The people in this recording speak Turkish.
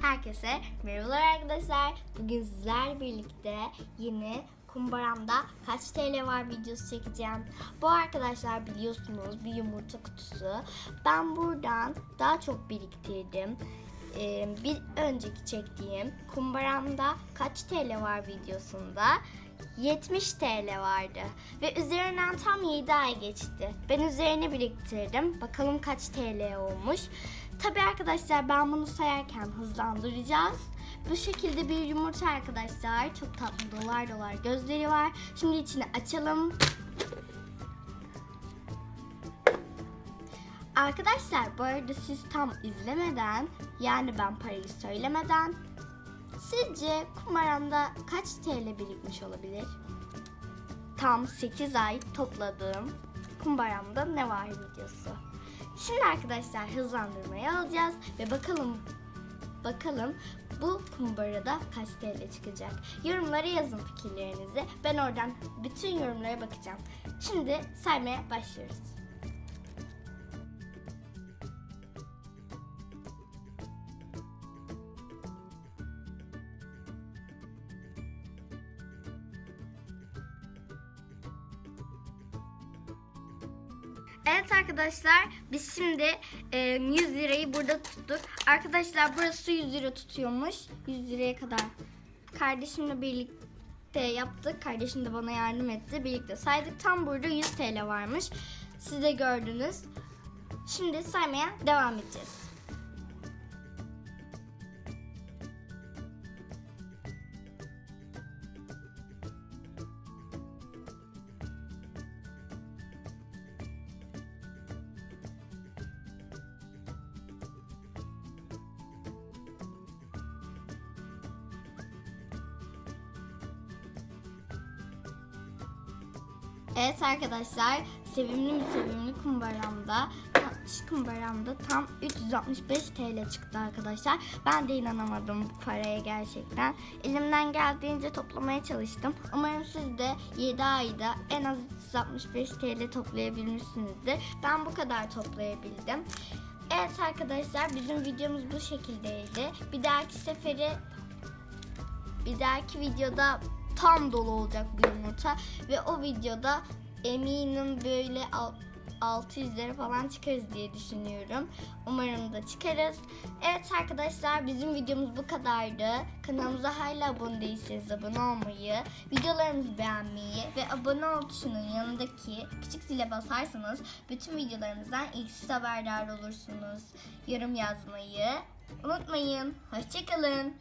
Herkese merhabalar arkadaşlar. Bugün sizlerle birlikte yeni kumbaramda kaç TL var videosu çekeceğim. Bu arkadaşlar biliyorsunuz bir yumurta kutusu. Ben buradan daha çok biriktirdim. Ee, bir önceki çektiğim kumbaramda kaç TL var videosunda 70 TL vardı ve üzerinden tam 7 ay geçti. Ben üzerine biriktirdim. Bakalım kaç TL olmuş. Tabii arkadaşlar ben bunu sayarken hızlandıracağız. Bu şekilde bir yumurta arkadaşlar. Çok tatlı dolar dolar gözleri var. Şimdi içini açalım. Arkadaşlar bu arada siz tam izlemeden yani ben parayı söylemeden sizce kumaramda kaç TL birikmiş olabilir? Tam 8 ay topladığım kumbaramda ne var videosu. Şimdi arkadaşlar hızlandırmayı alacağız ve bakalım bakalım bu kumbarada kaç TL çıkacak. Yorumlara yazın fikirlerinizi. Ben oradan bütün yorumlara bakacağım. Şimdi saymaya başlıyoruz. Evet arkadaşlar biz şimdi e, 100 lirayı burada tuttuk. Arkadaşlar burası 100 lira tutuyormuş. 100 liraya kadar kardeşimle birlikte yaptık. Kardeşim de bana yardım etti. Birlikte saydık. Tam burada 100 TL varmış. Siz de gördünüz. Şimdi saymaya devam edeceğiz. Evet arkadaşlar sevimli mi sevimli kumbaramda şu kumbaramda tam 365 TL çıktı arkadaşlar. Ben de inanamadım bu paraya gerçekten. Elimden geldiğince toplamaya çalıştım. Umarım siz de 7 ayda en az 365 TL toplayabilmişsinizdir. Ben bu kadar toplayabildim. Evet arkadaşlar bizim videomuz bu şekildeydi. Bir dahaki seferi bir dahaki videoda tam dolu olacak bu yumurta ve o videoda eminim böyle 600'lere falan çıkarız diye düşünüyorum. Umarım da çıkarız. Evet arkadaşlar bizim videomuz bu kadardı. Kanalımıza hala abone değilseniz abone olmayı, videolarımızı beğenmeyi ve abone ol tuşunun yanındaki küçük zile basarsanız bütün videolarımızdan ilk siz haberdar olursunuz. Yorum yazmayı unutmayın. Hoşçakalın.